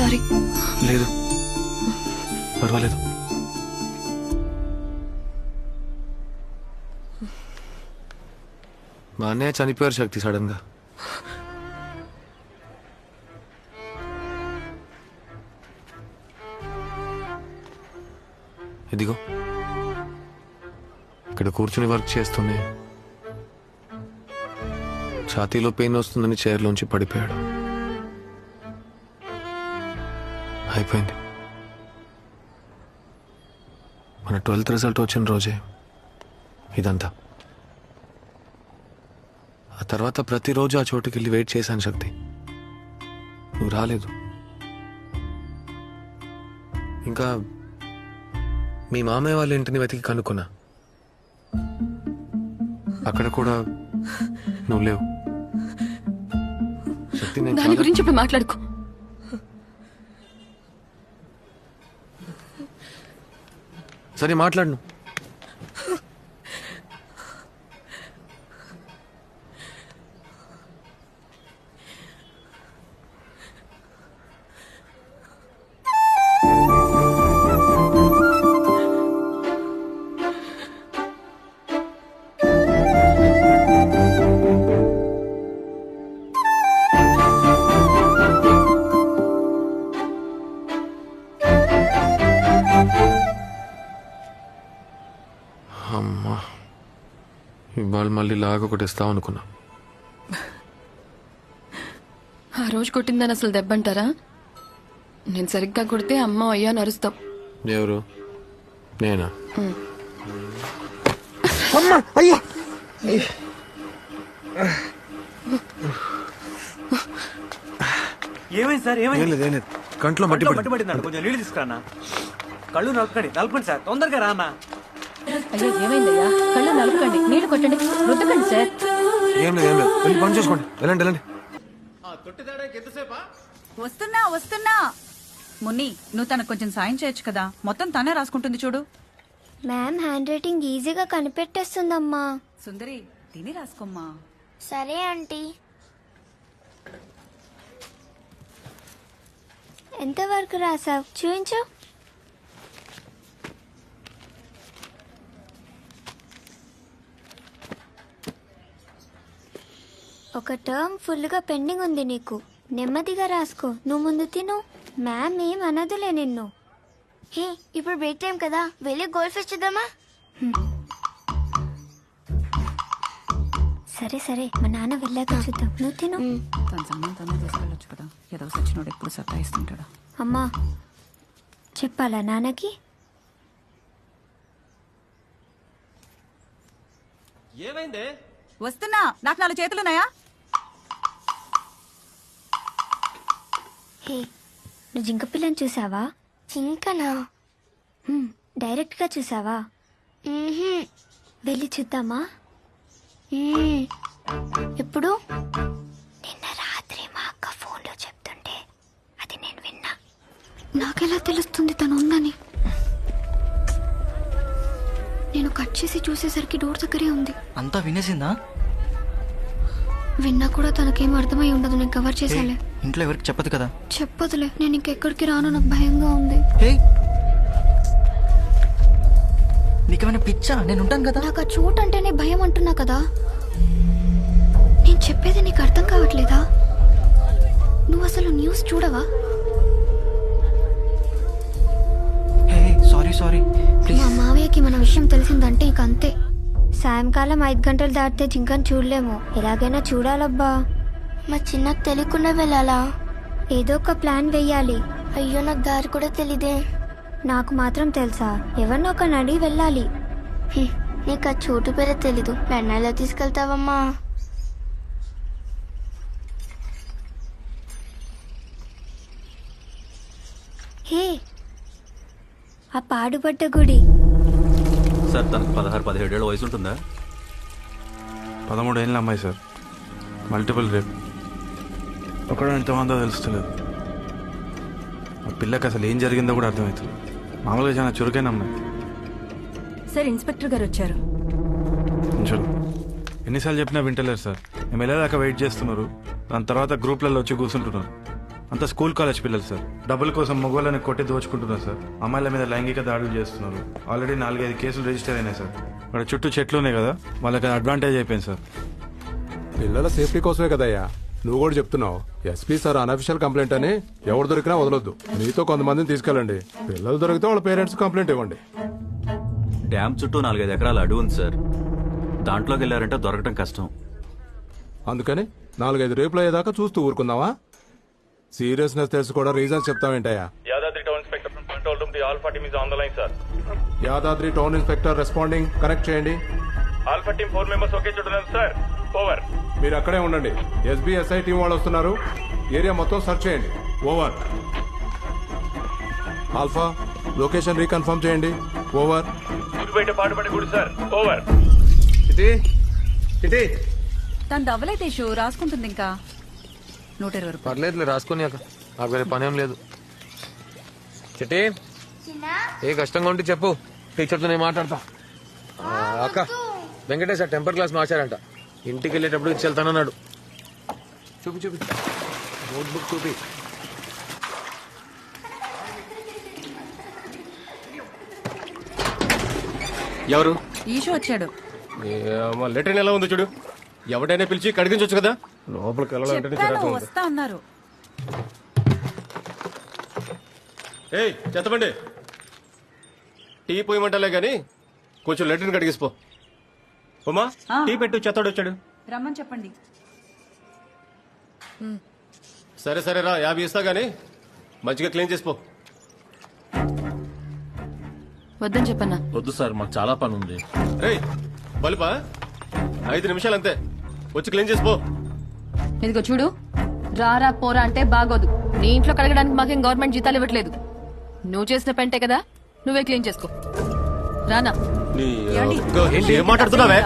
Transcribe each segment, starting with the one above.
Sorry. లేదు. పర్వాలేదు. మా అన్నయ్య చనిపోయారు శక్తి సడన్గా ఇదిగో. ఇక్కడ కూర్చుని వర్క్ చేస్తూనే ఛాతీలో పెయిన్ వస్తుందని చైర్లోంచి పడిపోయాడు. అయిపోయింది. మన ట్వెల్త్ రిజల్ట్ వచ్చిన రోజే ఇదంతా. ఆ తర్వాత ప్రతిరోజు ఆ చోటుకి వెళ్ళి వెయిట్ చేశాను శక్తి. నువ్వు రాలేదు. ఇంకా మీ మామయ్య వాళ్ళ ఇంటిని వెతికి కనుక్కున్నా. అక్కడ కూడా నువ్వు లేవు. శక్తి నేను దాని గురించి ఇప్పుడు మాట్లాడుకో. సరే మాట్లాడను. ఇవాళ మళ్ళీ లాగ ఒకటి ఇస్తావు అనుకున్నా. ఆ రోజు కొట్టిందని అసలు దెబ్బంటారా? నేను సరిగ్గా కొడితే అమ్మ అయ్యా నరుస్తాం ఎవరు? నేనా? ఏమైంది సార్? ఏమైంది? కంట్లో మట్టి పడిందండి కొంచెం నీళ్ళు తీసుకురానా కళ్ళు నలుపుకండి నలుపుకోండి సార్. తొందరగా రానా అయ్యో ఏమైందయ్యా? కళ్ళు నలుపుకండి నీళ్ళు కొట్టండి రుద్దకండి సార్. ఏం లేదు ఏం లేదు. వెళ్ళి పని చేసుకోండి. వెళ్ళండి వెళ్ళండి. వస్తున్నా వస్తున్నా. మున్ని నువ్వు తనకు కొంచెం సాయం చేయొచ్చు కదా. మొత్తం తనే రాసుకుంటుంది చూడు. మ్యామ్ హ్యాండ్ రైటింగ్ ఈజీగా కనిపెట్టేస్తుందమ్మా. సుందరి తిని రాసుకోమ్మా. సరే ఆంటీ. ఎంతవరకు రాసావు? చూపించు ఒక టర్మ్ ఫుల్గా పెండింగ్ ఉంది నీకు. నెమ్మదిగా రాసుకో. నువ్వు ముందు తిను. మ్యామ్ ఏం అనదులే నిన్ను. హే ఇప్పుడు బ్రేక్ టైం కదా. వెళ్ళి గోల్డ్ ఫిష్ చూద్దామా? సరే సరే. మా నాన్న వెళ్ళాక చూద్దాం. నువ్వు తిను. తన సామాన్ తనే తీసుకెళ్ళొచ్చు కదా. ఏదో సచ్చినోడు ఎప్పుడు సతాయిస్తుంటాడు అమ్మా చెప్పాలా నాన్నకి? ఏమైంది? వస్తున్నా. నాకు నాలుగు చేతులున్నాయా? హే నువ్వు జింక పిల్లని చూసావా? జింకనా? డైరెక్ట్గా చూసావా? వెళ్ళి చూద్దామా? ఎప్పుడు? నిన్న రాత్రి మా అక్క ఫోన్లో చెప్తుంటే అది నేను విన్నా. నాకెలా తెలుస్తుంది తను ఉందని? నేను కట్ చేసి చూసేసరికి డోర్ దగ్గరే ఉంది. అంతా వినేసిందా? విన్నా కూడా తనకేం అర్థమై ఉండదు నేను కవర్ చేసాలే ఇంట్లో ఎవరికి చెప్పదు కదా? చెప్పదులే నేను ఇంకెక్కడికి రాను నాకు భయంగా ఉంది. నీకేమైనా పిచ్చా? నేను ఉంటాను కదా. నాకు ఆ చోటు అంటేనే భయం అంటున్నా కదా. నేను చెప్పేది నీకు అర్థం కావట్లేదా? నువ్వు అసలు న్యూస్ చూడవా? అంతే సాయంకాలం ఐదు గంటలు దాటితే జింకను చూడలేము. ఎలాగైనా చూడాలబ్బా. మా చిన్నకు తెలియకుండా వెళ్ళాలా? ఏదో ఒక ప్లాన్ వెయ్యాలి. అయ్యో నాకు దారి కూడా తెలీదే. నాకు మాత్రం తెలుసా. ఎవరినో ఒక నడి వెళ్ళాలి. నీకు ఆ చోటు పేరే తెలీదు. నన్ను ఎలా తీసుకెళ్తావమ్మా. హే ఆ పాడుపడ్డ గుడి. సార్ తనకు పదహారు పదిహేడు ఏళ్ళ వయసు ఉంటుందా? పదమూడు ఏళ్ళ అమ్మాయి సార్. మల్టిపుల్ రేప్ ఒకడు ఎంతమందో తెలుస్తలేదు. ఆ పిల్లకి అసలు ఏం జరిగిందో కూడా అర్థమవుతుంది మామూలుగా చాలా చురుకైన అమ్మాయి. సార్ ఇన్స్పెక్టర్ గారు వచ్చారు. కొంచెం ఎన్నిసార్లు చెప్పినా వింటలేరు సార్. మేము వెళ్ళేదాకా వెయిట్ చేస్తున్నారు? దాని తర్వాత గ్రూప్లలో వచ్చి కూర్చుంటున్నారు. అంత స్కూల్ కాలేజ్ పిల్లలు సార్. డబ్బుల కోసం మగవాళ్ళని కొట్టి దోచుకుంటున్నారు సార్. అమ్మాయిల మీద లైంగిక దాడులు చేస్తున్నారు. ఆల్రెడీ నాలుగైదు కేసులు రిజిస్టర్ అయినాయి సార్. ఇక్కడ చుట్టూ చెట్లు ఉన్నాయి కదా వాళ్ళకి అడ్వాంటేజ్ అయిపోయింది సార్. పిల్లల సేఫ్టీ కోసమే కదయ్యా. నువ్వు కూడా చెప్తున్నావు. ఎస్పీ సార్ అనఫిషియల్ కంప్లైంట్ అని ఎవరు దొరికినా వదలొద్దు. మీతో కొంతమందిని తీసుకెళ్ళండి. పిల్లలు దొరికితే వాళ్ళ పేరెంట్స్ కంప్లైంట్ ఇవ్వండి. డ్యామ్ చుట్టూ నాలుగైదు ఎకరాల అడవి ఉంది సార్. దాంట్లోకి వెళ్ళారంటే దొరకటం కష్టం. అందుకని నాలుగైదు రేపులు అయ్యేదాకా చూస్తూ ఊరుకుందావా సీరియస్నెస్ తెలిసి కూడా reasons చెప్తావేంటయ్యా Yadadri town inspector control room the alpha team is on the line sir Yadadri town inspector responding connect చేయండి. Alpha team four members okay చూడలేదు సార్ ఓవర్ మీరు అక్కడే ఉండండి. ఎస్బీఎస్ఐ టీం వాళ్ళు వస్తున్నారు. ఏరియా మొత్తం సెర్చ్ చేయండి. ఓవర్ ఆల్ఫా లొకేషన్ రీకన్ఫర్మ్ చేయండి. ఓవర్ బయట పాటుపడి గుడి సార్ ఓవర్ తను దవ్వలేదు ఇషు రాసుకుంటుంది ఇంకా. నూట ఇరవై రూపాయలు. పర్లేదులే రాసుకొని అక్క. నాకు వేరే పనేం లేదు. చిట్టి ఏ కష్టంగా ఉంటే చెప్పు. టీచర్తో నేను మాట్లాడతా. ఆ, అక్క వెంకటేష్ టెంపర్ క్లాస్ మార్చారంట. ఇంటికి వెళ్ళేటప్పుడు ఇచ్చి వెళ్తానన్నాడు చూపి చూపి. నోట్బుక్ చూపి. ఎవరు? ఈషు వచ్చాడు. లెటర్ ఎలా ఉందో చూడు. ఎవడైనా పిలిచి కడిగించవచ్చు కదా. లోపలికి వెళ్ళాలంటే చెప్పాను వస్తా అన్నారు. ఏయ్ చెత్తబండి. టీ పోయమంటలే గాని కొంచెం లెటర్ని కడిగిసిపో. ఉమా ఆ. టీ పెట్టు చెత్తడు వచ్చాడు రమ్మని చెప్పండి. సరే సరే రా యాభై ఇస్తా గానీ మంచిగా క్లీన్ చేసిపో. వద్దని చెప్పన్నా. వద్దు సార్ మాకు చాలా పని ఉంది రేయ్ బలుపా? ఐదు నిమిషాలు అంతే వచ్చి క్లీన్ చేసిపో. ఇదిగో చూడు. రారా పోరా అంటే బాగోదు. నీ ఇంట్లో కడగడానికి మాకేం గవర్నమెంట్ జీతాలు ఇవ్వట్లేదు. నువ్వు చేసిన పెంటే కదా నువ్వే క్లీన్ చేసుకో. రానా. ఏం మాట్లాడుతున్నావే?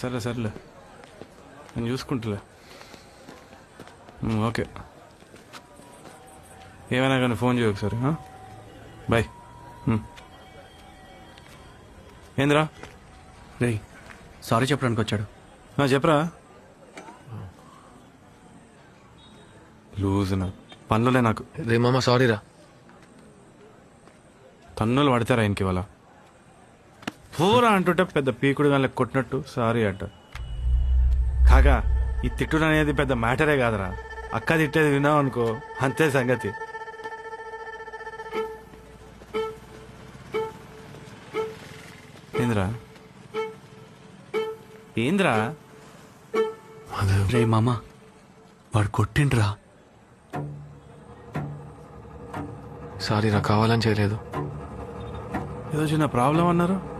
సరే సర్లే. నేను చూసుకుంటలే. ఓకే. ఏమైనా కానీ ఫోన్ చేయ ఒకసారి? బాయ్. ఏందిరా? రేయ్ సారీ చెప్పడానికి వచ్చాడు. చెప్పరా? లూజ్ నా పనులే నాకు. రే మామ సారీ రా తన్నులు పడతారా ఇంక ఇవాళ? పూరా అంటుంటే పెద్ద పీకుడు కానీ కొట్టినట్టు సారీ అంట. కాగా ఈ తిట్టుడు అనేది పెద్ద మ్యాటరే కాదురా. అక్క తిట్టేది విన్నావు అనుకో అంతే సంగతి. ఏంద్రా? ఏంద్రా? రే మామ వాడు కొట్టిండ్రా. సారీ రా కావాలని చేయలేదు. ఏదో చిన్న ప్రాబ్లం అన్నారు.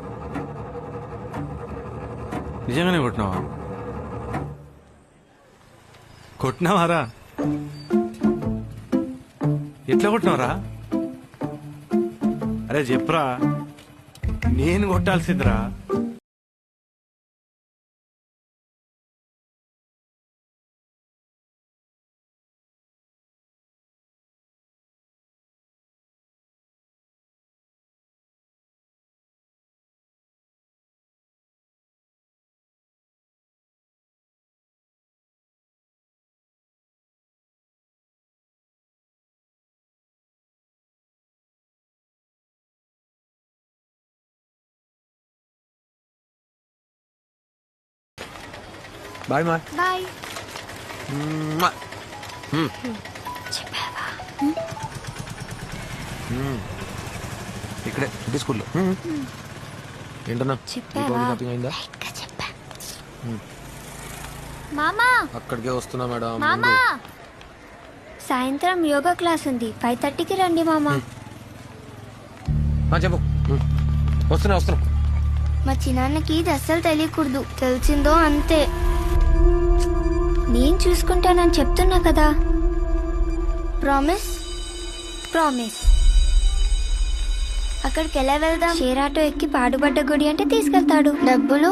నిజంగానే కొట్టినావా? కొట్టినావారా? ఎట్లా కొట్టినావరా? అరే చెప్పరా. నేను కొట్టాల్సిందిరా. బాయ్ మా బాయ్ ఇక్కడే ఇంటి స్కూల్లో. ఏంటన్నా? చెప్పావా? షాపింగ్ అయిందా? ఇంకా చెప్పా. మామా! అక్కడికే వస్తున్నా మేడం. మామా! సాయంత్రం యోగా క్లాస్ ఉంది. ఫైవ్ థర్టీకి రండి మామా. చెప్పు. వస్తున్నా వస్తున్నా. మా చిన్నాన్నకి ఇది అస్సలు తెలియకూడదు. తెలిసిందో అంతే. నేను చూసుకుంటానని చెప్తున్నా కదా. ప్రామిస్ ప్రామిస్ అక్కడికి ఎలా వెళ్దాం? షేర్ ఆటో ఎక్కి పాడుబడ్డ గుడి అంటే తీసుకెళ్తాడు. డబ్బులు?